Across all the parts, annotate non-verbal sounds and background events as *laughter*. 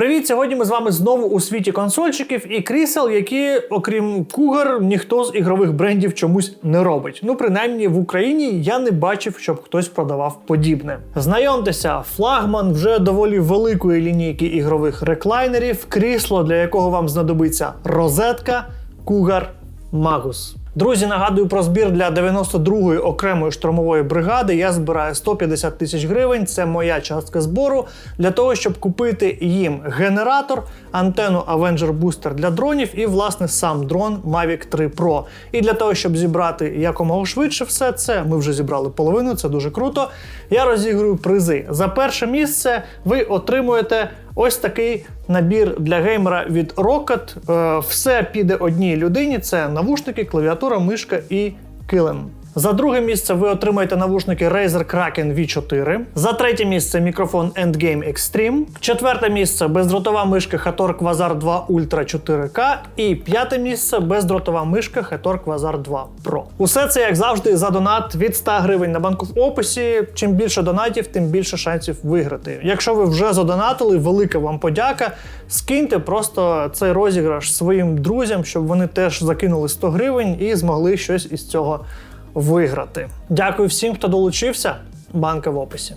Привіт! Сьогодні ми з вами знову у світі консольчиків і крісел, які, окрім Cougar, ніхто з ігрових брендів чомусь не робить. Ну, принаймні в Україні я не бачив, щоб хтось продавав подібне. Знайомтеся, флагман вже доволі великої лінійки ігрових реклайнерів, крісло, для якого вам знадобиться розетка Cougar Magus. Друзі, нагадую про збір для 92-ї окремої штурмової бригади. Я збираю 150 тисяч гривень. Це моя частка збору для того, щоб купити їм генератор, антенну Avenger Booster для дронів і, власне, сам дрон Mavic 3 Pro. І для того, щоб зібрати якомога швидше все це, ми вже зібрали половину, це дуже круто. Я розіграю призи. За перше місце ви отримуєте ось такий набір для геймера від Rocket. Е, Все піде одній людині: це навушники, клавіатура, мишка і килим. За друге місце ви отримаєте навушники Razer Kraken V4. За третє місце мікрофон Endgame Extreme. Четверте місце бездротова мишка Hator Quasar 2 Ultra 4K. І п'яте місце бездротова мишка Hator Quasar 2 Pro. Усе це, як завжди, за донат від 100 гривень на банку в описі. Чим більше донатів, тим більше шансів виграти. Якщо ви вже задонатили, велика вам подяка. Скиньте просто цей розіграш своїм друзям, щоб вони теж закинули 100 гривень і змогли щось із цього виграти. Дякую всім, хто долучився. Банка в описі.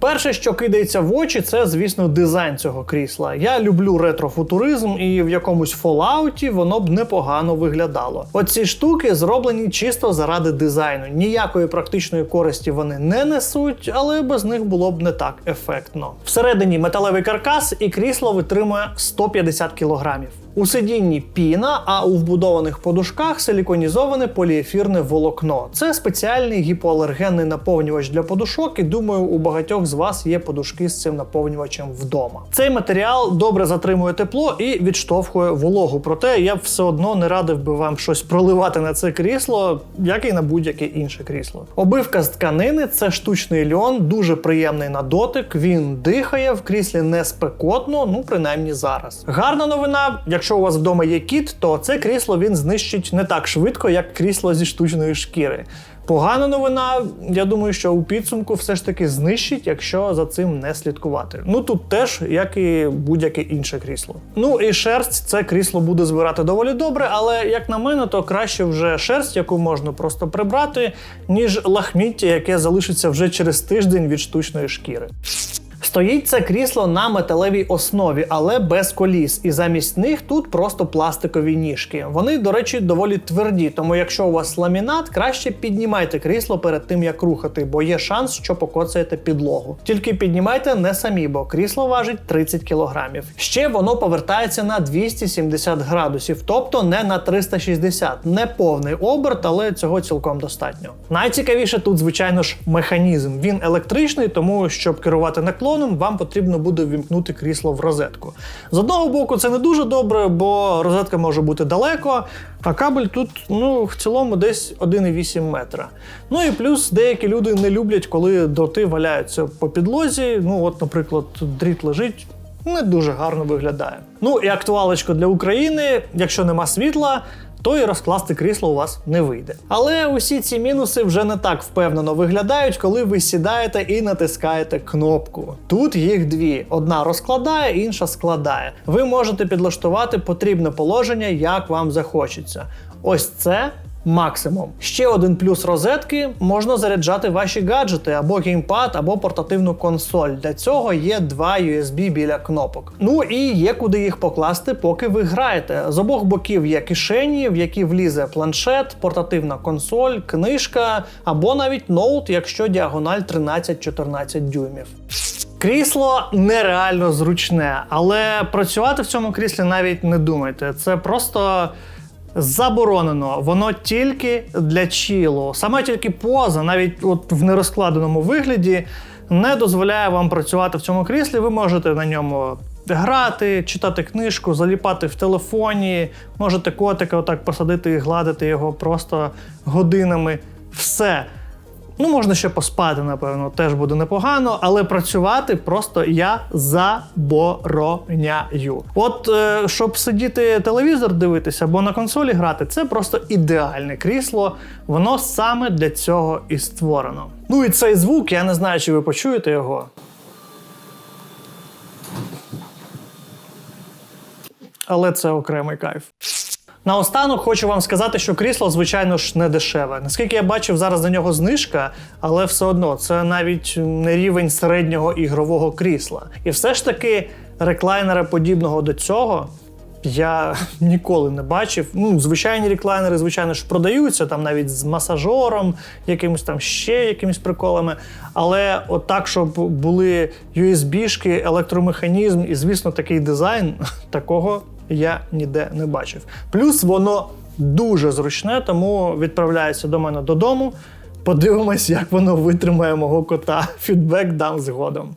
Перше, що кидається в очі, це, звісно, дизайн цього крісла. Я люблю ретрофутуризм, і в якомусь Fallout воно б непогано виглядало. Оці штуки зроблені чисто заради дизайну. Ніякої практичної користі вони не несуть, але без них було б не так ефектно. Всередині металевий каркас і крісло витримує 150 кілограмів. У сидінні піна, а у вбудованих подушках силіконізоване поліефірне волокно. Це спеціальний гіпоалергенний наповнювач для подушок, і думаю, у багатьох з вас є подушки з цим наповнювачем вдома. Цей матеріал добре затримує тепло і відштовхує вологу. Проте я все одно не радив би вам щось проливати на це крісло, як і на будь-яке інше крісло. Обивка з тканини це штучний льон, дуже приємний на дотик. Він дихає в кріслі не спекотно, ну принаймні зараз. Гарна новина. Якщо у вас вдома є кіт, то це крісло він знищить не так швидко, як крісло зі штучної шкіри. Погана новина, я думаю, що у підсумку все ж таки знищить, якщо за цим не слідкувати. Ну тут теж, як і будь-яке інше крісло. Ну і шерсть це крісло буде збирати доволі добре, але як на мене, то краще вже шерсть, яку можна просто прибрати, ніж лахміття, яке залишиться вже через тиждень від штучної шкіри. Стоїть це крісло на металевій основі, але без коліс, і замість них тут просто пластикові ніжки. Вони, до речі, доволі тверді, тому якщо у вас ламінат, краще піднімайте крісло перед тим, як рухати, бо є шанс, що покоцаєте підлогу. Тільки піднімайте не самі, бо крісло важить 30 кілограмів. Ще воно повертається на 270 градусів, тобто не на 360. Не повний оберт, але цього цілком достатньо. Найцікавіше тут, звичайно ж, механізм. Він електричний, тому щоб керувати наклоном, вам потрібно буде ввімкнути крісло в розетку. З одного боку, це не дуже добре, бо розетка може бути далеко, а кабель тут ну, в цілому десь 1,8 метра. Ну і плюс деякі люди не люблять, коли дроти валяються по підлозі. Ну, от, наприклад, дріт лежить. Не дуже гарно виглядає. Ну і актуалочка для України: якщо нема світла, то і розкласти крісло у вас не вийде. Але усі ці мінуси вже не так впевнено виглядають, коли ви сідаєте і натискаєте кнопку. Тут їх дві: одна розкладає, інша складає. Ви можете підлаштувати потрібне положення, як вам захочеться. Ось це. Максимум. Ще один плюс розетки можна заряджати ваші гаджети або геймпад, або портативну консоль. Для цього є два USB біля кнопок. Ну і є куди їх покласти, поки ви граєте. З обох боків є кишені, в які влізе планшет, портативна консоль, книжка або навіть ноут, якщо діагональ 13-14 дюймів. Крісло нереально зручне, але працювати в цьому кріслі навіть не думайте. Це просто. Заборонено, воно тільки для чілу. Саме тільки поза, навіть от в нерозкладеному вигляді, не дозволяє вам працювати в цьому кріслі. Ви можете на ньому грати, читати книжку, заліпати в телефоні, можете котика отак посадити і гладити його просто годинами. Все. Ну, можна ще поспати, напевно, теж буде непогано, але працювати просто я забороняю. От е, щоб сидіти телевізор дивитися або на консолі грати, це просто ідеальне крісло. Воно саме для цього і створено. Ну і цей звук, я не знаю, чи ви почуєте його. але це окремий кайф. Наостанок хочу вам сказати, що крісло, звичайно ж, не дешеве. Наскільки я бачив, зараз на нього знижка, але все одно це навіть не рівень середнього ігрового крісла. І все ж таки реклайнера подібного до цього. Я *laughs* ніколи не бачив. Ну, звичайні реклайнери, звичайно ж, продаються там навіть з масажором, якимось там ще якимись приколами. Але от так, щоб були USB-шки, електромеханізм і, звісно, такий дизайн, *laughs* такого я ніде не бачив. Плюс воно дуже зручне, тому відправляється до мене додому. Подивимось, як воно витримає мого кота. *laughs* Фідбек дам згодом.